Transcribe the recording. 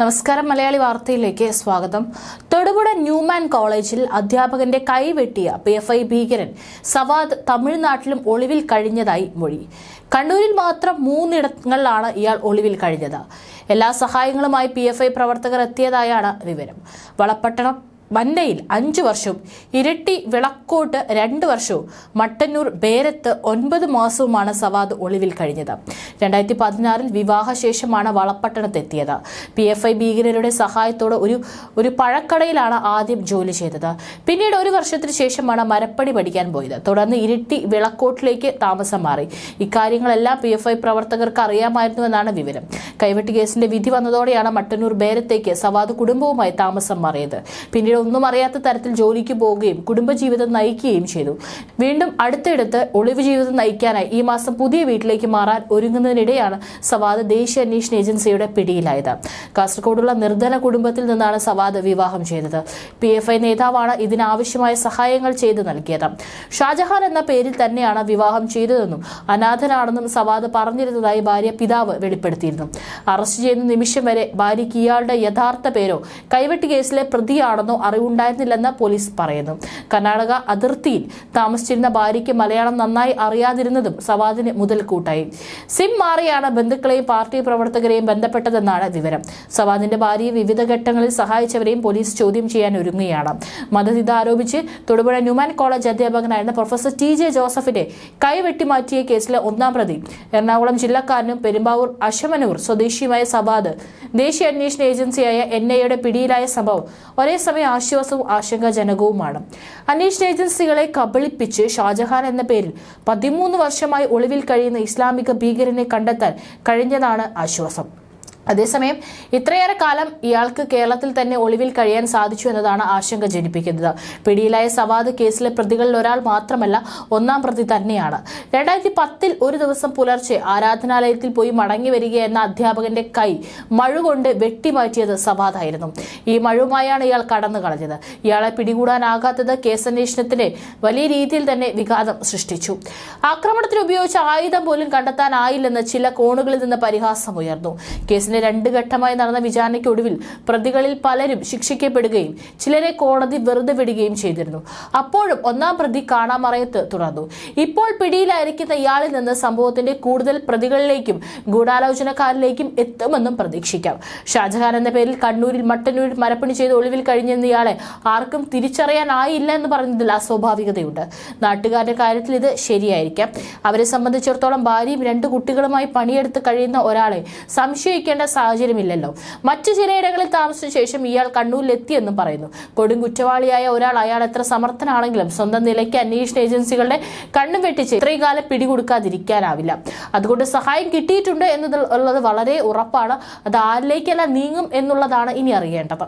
നമസ്കാരം മലയാളി വാർത്തയിലേക്ക് സ്വാഗതം. തൊടുപുഴ ന്യൂമാൻ കോളേജിൽ അധ്യാപകന്റെ കൈവെട്ടിയ പി എഫ് ഐ ഭീകരൻ സവാദ് തമിഴ്നാട്ടിലും ഒളിവിൽ കഴിഞ്ഞതായി മൊഴി. കണ്ണൂരിൽ മാത്രം മൂന്നിടങ്ങളിലാണ് ഇയാൾ ഒളിവിൽ കഴിഞ്ഞത്. എല്ലാ സഹായങ്ങളുമായി പി പ്രവർത്തകർ എത്തിയതായാണ് വിവരം. വളപ്പട്ടണം മന്നയിൽ അഞ്ചു വർഷവും ഇരട്ടി വിളക്കോട്ട് രണ്ട് വർഷവും മട്ടന്നൂർ ബേരത്ത് ഒൻപത് മാസവുമാണ് സവാദ് ഒളിവിൽ കഴിഞ്ഞത്. രണ്ടായിരത്തി പതിനാറിൽ വിവാഹശേഷമാണ് വളപ്പട്ടണത്തെത്തിയത് പി എഫ് ഐ ഭീകരരുടെ സഹായത്തോടെ ഒരു ഒരു പഴക്കടയിലാണ് ആദ്യം ജോലി ചെയ്തത്. പിന്നീട് ഒരു വർഷത്തിന് ശേഷമാണ് മരപ്പണി പഠിക്കാൻ പോയത്. തുടർന്ന് ഇരട്ടി വിളക്കോട്ടിലേക്ക് താമസം മാറി. ഇക്കാര്യങ്ങളെല്ലാം പി എഫ് ഐ പ്രവർത്തകർക്ക് അറിയാമായിരുന്നുവെന്നാണ് വിവരം. കൈവെട്ട് കേസിന്റെ വിധി വന്നതോടെയാണ് മട്ടന്നൂർ ബേരത്തേക്ക് സവാദ് കുടുംബവുമായി താമസം മാറിയത്. പിന്നീട് ഒന്നും അറിയാത്ത തരത്തിൽ ജോലിക്ക് പോവുകയും കുടുംബജീവിതം നയിക്കുകയും ചെയ്തു. വീണ്ടും അടുത്തിടത്ത് ഒളിവ് ജീവിതം നയിക്കാനായി ഈ മാസം പുതിയ വീട്ടിലേക്ക് മാറാൻ ഒരുങ്ങുന്നതിനിടെയാണ് സവാദ് ദേശീയ അന്വേഷണ ഏജൻസിയുടെ പിടിയിലായത്. കാസർഗോഡുള്ള നിർധന കുടുംബത്തിൽ നിന്നാണ് സവാദ് വിവാഹം ചെയ്തത്. പി എഫ് ഐ നേതാവാണ് ഇതിനാവശ്യമായ സഹായങ്ങൾ ചെയ്തു നൽകിയത്. ഷാജഹാൻ എന്ന പേരിൽ തന്നെയാണ് വിവാഹം ചെയ്തതെന്നും അനാഥനാണെന്നും സവാദ് പറഞ്ഞിരുന്നതായി ഭാര്യ പിതാവ് വെളിപ്പെടുത്തിയിരുന്നു. അറസ്റ്റ് ചെയ്യുന്ന നിമിഷം വരെ ഭാര്യയ്ക്ക് ഇയാളുടെ യഥാർത്ഥ പേരോ കൈവെട്ട് കേസിലെ പ്രതിയാണെന്നോ അറിവുണ്ടായിരുന്നില്ലെന്ന് പോലീസ് പറയുന്നു. കർണാടക അതിർത്തിയിൽ താമസിച്ചിരുന്ന ഭാര്യയ്ക്ക് മലയാളം നന്നായി അറിയാതിരുന്നതും സവാദിന് മുതൽക്കൂട്ടായി. സിം മാറിയാണ് ബന്ധുക്കളെയും പാർട്ടി പ്രവർത്തകരെയും ബന്ധപ്പെട്ടതെന്നാണ് വിവരം. സവാദിന്റെ ഭാര്യയെ വിവിധ ഘട്ടങ്ങളിൽ സഹായിച്ചവരെയും പോലീസ് ചോദ്യം ചെയ്യാൻ ഒരുങ്ങുകയാണ്. മതഹിത ആരോപിച്ച് തൊടുപുഴ ന്യൂമാൻ കോളേജ് അധ്യാപകനായിരുന്ന പ്രൊഫസർ ടി ജെ ജോസഫിന്റെ കൈവെട്ടിമാറ്റിയ കേസിലെ ഒന്നാം പ്രതി എറണാകുളം ജില്ലക്കാരനും പെരുമ്പാവൂർ അശമനൂർ സ്വദേശിയുമായ സവാദ് ദേശീയ അന്വേഷണ ഏജൻസിയായ എൻ ഐയുടെ പിടിയിലായ സംഭവം ഒരേ സമയം ആശ്വാസവും ആശങ്കാജനകവുമാണ്. അന്വേഷണ ഏജൻസികളെ കബളിപ്പിച്ച് ഷാജഹാൻ എന്ന പേരിൽ പതിമൂന്ന് വർഷമായി ഒളിവിൽ കഴിയുന്ന ഇസ്ലാമിക ഭീകരനെ കണ്ടെത്താൻ കഴിഞ്ഞതാണ് ആശ്വാസം. അതേസമയം ഇത്രയേറെ കാലം ഇയാൾക്ക് കേരളത്തിൽ തന്നെ ഒളിവിൽ കഴിയാൻ സാധിച്ചു എന്നതാണ് ആശങ്ക ജനിപ്പിക്കുന്നത്. പിടിയിലായ സവാദ് കേസിലെ പ്രതികളിൽ ഒരാൾ മാത്രമല്ല ഒന്നാം പ്രതി തന്നെയാണ്. രണ്ടായിരത്തി പത്തിൽ ഒരു ദിവസം പുലർച്ചെ ആരാധനാലയത്തിൽ പോയി മടങ്ങി വരികയെന്ന അധ്യാപകന്റെ കൈ മഴ കൊണ്ട് വെട്ടിമാറ്റിയത് സവാദായിരുന്നു. ഈ മഴുമായാണ് ഇയാൾ കടന്നു കളഞ്ഞത്. ഇയാളെ പിടികൂടാനാകാത്തത് കേസന്വേഷണത്തിന് വലിയ രീതിയിൽ തന്നെ വിഘാതം സൃഷ്ടിച്ചു. ആക്രമണത്തിന് ഉപയോഗിച്ച ആയുധം പോലും കണ്ടെത്താനായില്ലെന്ന് ചില കോണുകളിൽ നിന്ന് പരിഹാസം ഉയർന്നു കേസിന്റെ രണ്ട് ഘട്ടമായി നടന്ന വിചാരണയ്ക്കൊടുവിൽ പ്രതികളിൽ പലരും ശിക്ഷിക്കപ്പെടുകയും ചിലരെ കോടതി വെറുതെ വിടുകയും ചെയ്തിരുന്നു. അപ്പോഴും ഒന്നാം പ്രതി കാണാമറയത്ത് തുടർന്നു. ഇപ്പോൾ പിടിയിലായിരിക്കുന്ന ഇയാളിൽ നിന്ന് സംഭവത്തിന്റെ കൂടുതൽ പ്രതികളിലേക്കും ഗൂഢാലോചനക്കാരിലേക്കും എത്തുമെന്നും പ്രതീക്ഷിക്കാം. ഷാജഹാൻ എന്ന പേരിൽ കണ്ണൂരിൽ മട്ടന്നൂരിൽ മരപ്പണി ചെയ്ത് ഒളിവിൽ കഴിഞ്ഞിരുന്ന ഇയാളെ ആർക്കും തിരിച്ചറിയാനായില്ല എന്ന് പറഞ്ഞതിൽ അസ്വാഭാവികതയുണ്ട്. നാട്ടുകാരുടെ കാര്യത്തിൽ ഇത് ശരിയായിരിക്കാം. അവരെ സംബന്ധിച്ചിടത്തോളം ഭാര്യയും രണ്ട് കുട്ടികളുമായി പണിയെടുത്ത് കഴിയുന്ന ഒരാളെ സംശയിക്കേണ്ട സാഹചര്യമില്ലല്ലോ. മറ്റു ചിലയിടങ്ങളിൽ താമസിച്ച ശേഷം ഇയാൾ കണ്ണൂരിലെത്തിയെന്നും പറയുന്നു. കൊടും കുറ്റവാളിയായ ഒരാൾ അയാൾ എത്ര സമർത്ഥനാണെങ്കിലും സ്വന്തം നിലയ്ക്ക് അന്വേഷണ ഏജൻസികളുടെ കണ്ണും വെട്ടിച്ച് ഇത്രയും കാലം പിടികൊടുക്കാതിരിക്കാനാവില്ല. അതുകൊണ്ട് സഹായം കിട്ടിയിട്ടുണ്ട് എന്നത് ഉള്ളത് വളരെ ഉറപ്പാണ്. അത് ആരിലേക്കല്ല നീങ്ങും എന്നുള്ളതാണ് ഇനി അറിയേണ്ടത്.